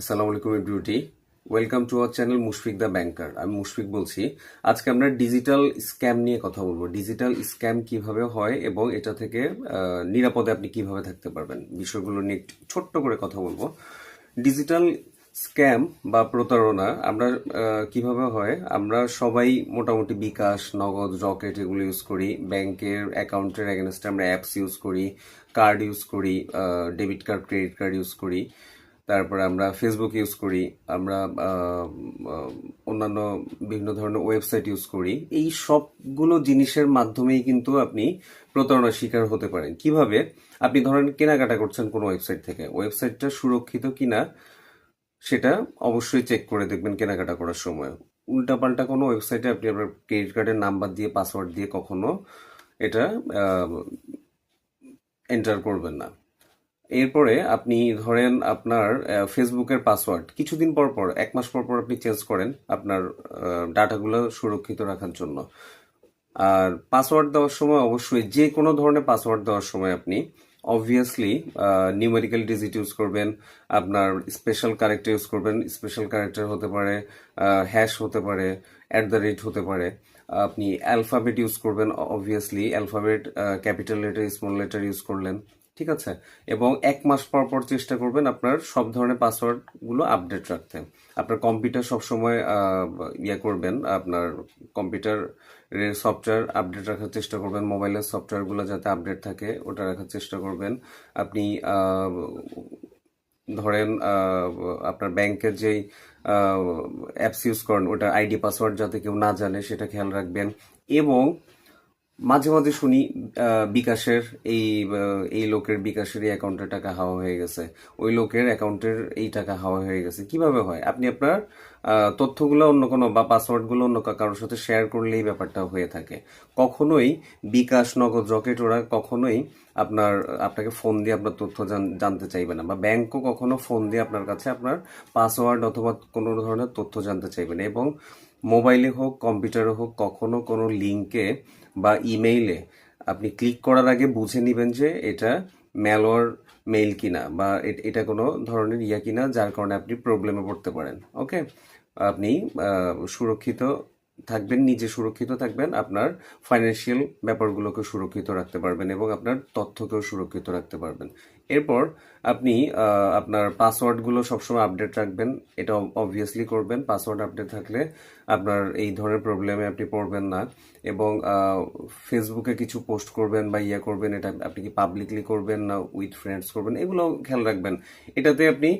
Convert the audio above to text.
আসসালামু আলাইকুম everybody welcome to our channel Mushfiq the banker আমি মুশফিক বলছি। আজকে আমরা ডিজিটাল স্ক্যাম নিয়ে কথা বলব। ডিজিটাল স্ক্যাম কীভাবে হয় এবং এটা থেকে নিরাপদে আপনি কীভাবে থাকতে পারবেন, বিষয়গুলো নিয়ে ছোট্ট করে কথা বলব। ডিজিটাল স্ক্যাম বা প্রতারণা, আমরা কীভাবে হয়? আমরা সবাই মোটামুটি বিকাশ, নগদ, রকেট এগুলো ইউজ করি। ব্যাংকের অ্যাকাউন্টের এগেনস্টে আমরা অ্যাপস ইউজ করি কার্ড ইউজ করি debit card credit card use করি। তারপরে আমরা ফেসবুক ইউজ করি, আমরা অন্যান্য বিভিন্ন ধরনের ওয়েবসাইট ইউজ করি। এই সবগুলো জিনিসের মাধ্যমেই কিন্তু আপনি প্রতারণার শিকার হতে পারেন। কীভাবে? আপনি ধরেন কেনাকাটা করছেন কোনো ওয়েবসাইট থেকে। ওয়েবসাইটটা সুরক্ষিত কিনা সেটা অবশ্যই চেক করে দেখবেন কেনাকাটা করার সময়। উল্টাপাল্টা কোনো ওয়েবসাইটে আপনি আপনার ক্রেডিট কার্ডের নাম্বার দিয়ে পাসওয়ার্ড দিয়ে কখনো এটা এন্টার করবেন না। এরপরে আপনি ধরেন আপনার ফেসবুকের পাসওয়ার্ড কিছুদিন পর পর, এক মাস পর পর আপনি চেঞ্জ করেন আপনার ডাটাগুলো সুরক্ষিত রাখার জন্য। আর পাসওয়ার্ড দেওয়ার সময় অবশ্যই যে কোনো ধরনের পাসওয়ার্ড দেওয়ার সময় আপনি অবভিয়াসলি নিউমেরিক্যাল ডিজিট ইউজ করবেন, আপনার স্পেশাল ক্যারেক্টার ইউজ করবেন স্পেশাল ক্যারেক্টার হতে পারে হ্যাশ হতে পারে অ্যাট দ্য রেট হতে পারে। আপনি অ্যালফাবেট ইউজ করবেন obviously alphabet capital letter small letter use করলেন। ঠিক আছে? এবং এক মাস পর পর চেষ্টা করবেন আপনার সব ধরনের পাসওয়ার্ডগুলো আপডেট রাখতে। আপনার কম্পিউটার সবসময় ইয়ে করবেন, আপনার কম্পিউটার সফটওয়্যার আপডেট রাখার চেষ্টা করবেন মোবাইলের সফটওয়্যারগুলো যাতে আপডেট থাকে, ওটা রাখার চেষ্টা করবেন। আপনি ধরেন আপনার ব্যাংকের যেই অ্যাপস ইউজ করেন ওটা আইডি পাসওয়ার্ড যাতে কেউ না জানে, সেটা খেয়াল রাখবেন। এবং মাঝে মাঝে শুনি বিকাশের এই এই লোকের বিকাশের এই অ্যাকাউন্টের টাকা হাওয়া হয়ে গেছে। ওই লোকের অ্যাকাউন্টের এই টাকা হাওয়া হয়ে গেছে। কীভাবে হয়? আপনি আপনার তথ্যগুলো অন্য কোনো বা পাসওয়ার্ডগুলো অন্য কারোর সাথে শেয়ার করলেই ব্যাপারটা হয়ে থাকে। কখনোই বিকাশ নগদ রকেট ওরা কখনোই আপনার, আপনাকে ফোন দিয়ে আপনার তথ্য জানতে চাইবে না। বা ব্যাংকও কখনো ফোন দিয়ে আপনার কাছে আপনার পাসওয়ার্ড অথবা কোনো ধরনের তথ্য জানতে চাইবে না। এবং মোবাইলে হোক, কম্পিউটারে হোক, কখনো কোনো লিঙ্কে বা ইমেইলে আপনি ক্লিক করার আগে বুঝে নেবেন যে এটা ম্যালওয়ার মেইল কিনা বা এটা কোনো ধরনের ইয়া কিনা, যার কারণে আপনি প্রবলেমে পড়তে পারেন। ওকে? আপনি সুরক্ষিত থাকবেন, নিজে সুরক্ষিত থাকবেন, আপনার ফাইন্যান্সিয়াল ব্যাপারগুলোকে সুরক্ষিত রাখতে পারবেন এবং আপনার তথ্যকেও সুরক্ষিত রাখতে পারবেন। এরপর আপনি আপনার পাসওয়ার্ডগুলো সবসময় আপডেট রাখবেন, এটা অবভিয়াসলি করবেন। পাসওয়ার্ড আপডেট থাকলে আপনার এই ধরনের প্রবলেমে আপনি পড়বেন না এবং ফেসবুকে কিছু পোস্ট করবেন বা ইয়া করবেন, এটা আপনি কি পাবলিকলি করবেন না উইথ ফ্রেন্ডস করবেন, এগুলো খেয়াল রাখবেন। এটাতে আপনি